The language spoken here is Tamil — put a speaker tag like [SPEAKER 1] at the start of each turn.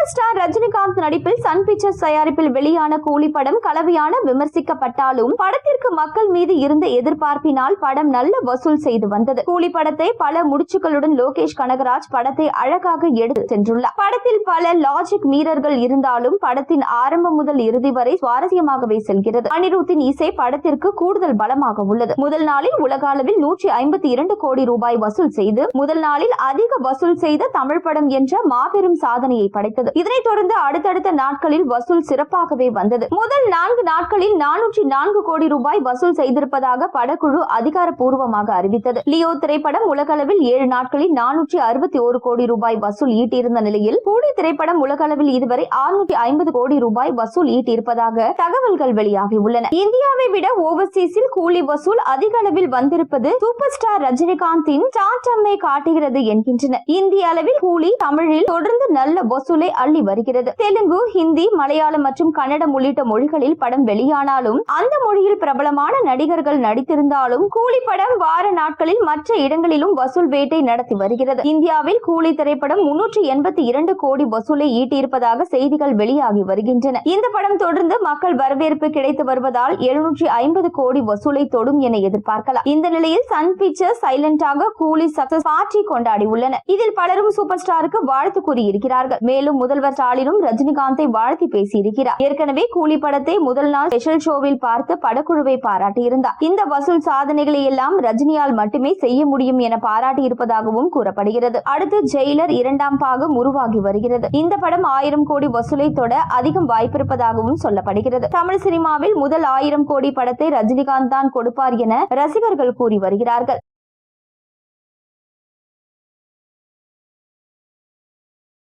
[SPEAKER 1] சூப்பர் ஸ்டார் ரஜினிகாந்த் நடிப்பில் சன் பிக்சர்ஸ் தயாரிப்பில் வெளியான கூலி படம் கலவையான விமர்சிக்கப்பட்டாலும் படத்திற்கு மக்கள் மீது இருந்த எதிர்பார்ப்பினால் படம் நல்ல வசூல் செய்து வந்தது. கூலி படத்தை பல முடிச்சுகளுடன் லோகேஷ் கனகராஜ் படத்தை அழகாக எடுத்து சென்றுள்ளார். படத்தில் பல லாஜிக் மீறர்கள் இருந்தாலும் படத்தின் ஆரம்பம் முதல் இறுதி வரை சுவாரஸ்யமாகவே செல்கிறது. அனிருத்தின் இசை படத்திற்கு கூடுதல் பலமாக உள்ளது. முதல் நாளில் உலக அளவில் நூற்றி ஐம்பத்தி இரண்டு கோடி ரூபாய் வசூல் செய்து முதல் நாளில் அதிக வசூல் செய்த தமிழ் படம் என்ற மாபெரும் சாதனையை படைத்தது. இருந்தது இதனைத் தொடர்ந்து அடுத்தடுத்த நாட்களில் வசூல் சிறப்பாகவே வந்தது. முதல் நான்கு நாட்களில் நானூற்றி நான்கு கோடி ரூபாய் வசூல் செய்திருப்பதாக படக்குழு அதிகாரப்பூர்வமாக அறிவித்தது. லியோ திரைப்படம் உலகளவில் ஏழு நாட்களில் நானூற்றி அறுபத்தி ஒரு கோடி ரூபாய் வசூல் ஈட்டியிருந்த நிலையில் கூலி திரைப்படம் உலகளவில் இதுவரை ஆறுநூற்றி ஐம்பது கோடி ரூபாய் வசூல் ஈட்டியிருப்பதாக தகவல்கள் வெளியாகியுள்ளன. இந்தியாவை விட ஓவர்சீஸில் கூலி வசூல் அதிக அளவில் வந்திருப்பது சூப்பர் ஸ்டார் ரஜினிகாந்தின் சாட்டம்மை காட்டுகிறது என்கின்றனர் இந்திய அளவில் கூலி தமிழில் தொடர்ந்து நல்ல வசூலை அள்ளி வருகிறது. தெலுங்கு ஹிந்தி மலையாளம் மற்றும் கன்னடம் உள்ளிட்ட மொழிகளில் படம் வெளியானாலும் அந்த மொழியில் பிரபலமான நடிகர்கள் நடித்திருந்தாலும் கூலி படம் வார நாட்களில் மற்ற இடங்களிலும் வசூல் வேட்டை நடத்தி வருகிறது. இந்தியாவில் கூலி திரைப்படம் முன்னூற்றி எண்பத்தி இரண்டு கோடி வசூலை ஈட்டியிருப்பதாக செய்திகள் வெளியாகி வருகின்றன. இந்த படம் தொடர்ந்து மக்கள் வரவேற்பு கிடைத்து வருவதால் எழுநூற்றி ஐம்பது கோடி வசூலை தொடும் என எதிர்பார்க்கலாம். இந்த நிலையில் சன் பிக்சர்ஸ் சைலண்டாக கூலி சக்சஸ் பார்ட்டி கொண்டாடி உள்ளன இதில் பலரும் சூப்பர் ஸ்டாருக்கு வாழ்த்து கூறியிருக்கிறார்கள். மேலும் முதல்வர் ஸ்டாலினும் ரஜினிகாந்தை வாழ்த்தி பேசியிருக்கிறார். ஏற்கனவே கூலி படத்தை முதல் நாள் ஸ்பெஷல் ஷோவில் பார்த்து படக்குழுவை பாராட்டியிருந்தார். இந்த வசூல் சாதனைகளை எல்லாம் ரஜினியால் மட்டுமே செய்ய முடியும் என பாராட்டியிருப்பதாகவும் கூறப்படுகிறது. அடுத்து ஜெயிலர் இரண்டாம் பாகம் உருவாகி வருகிறது. இந்த படம் ஆயிரம் கோடி வசூலை தொட அதிகம் வாய்ப்பிருப்பதாகவும் சொல்லப்படுகிறது. தமிழ் சினிமாவில் முதல் ஆயிரம் கோடி படத்தை ரஜினிகாந்த் தான் கொடுப்பார் என ரசிகர்கள் கூறி வருகிறார்கள்.